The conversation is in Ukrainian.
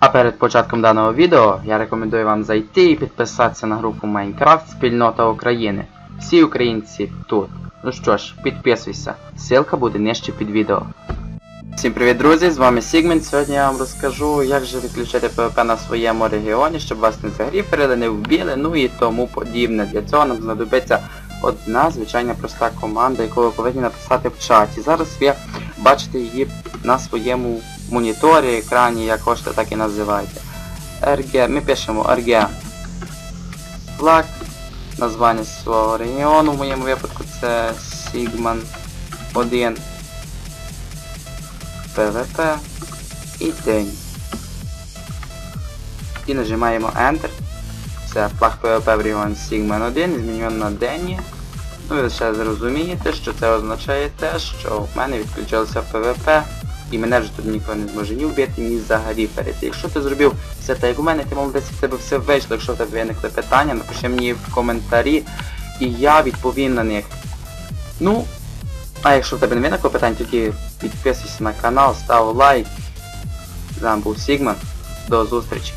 А перед початком даного відео я рекомендую вам зайти і підписатися на групу Майнкрафт Спільнота України. Всі українці тут. Ну що ж, підписуйся, ссылка буде нижче під відео. Всім привіт, друзі! З вами Сігмент. Сьогодні я вам розкажу, як же відключити PvP на своєму регіоні, щоб вас не загріферили, не вбили, ну і тому подібне. Для цього нам знадобиться одна звичайна проста команда, яку ви повинні написати в чаті. Зараз ви бачите її на своєму моніторі, екрані, як так і називайте. RG, ми пишемо RG флаг, названня свого регіону, в моєму випадку це Sigman 1 PvP і день. І нажимаємо Enter. Це флаг PvP в регіоні Sigman 1, змінюємо на день. Ну ви ще зрозумієте, що це означає те, що в мене відключилося PvP і мене вже тут ніхто не зможе ні вбити, ні взагалі перейти. Якщо ти зробив все так як у мене, ти молодець, в тебе все вийшло. Якщо в тебе виникли питання, напиши мені в коментарі і я відповім на них. Ну, а якщо в тебе не виникло питань, тоді підписуйся на канал, став лайк. З вами був Сігман. До зустрічі.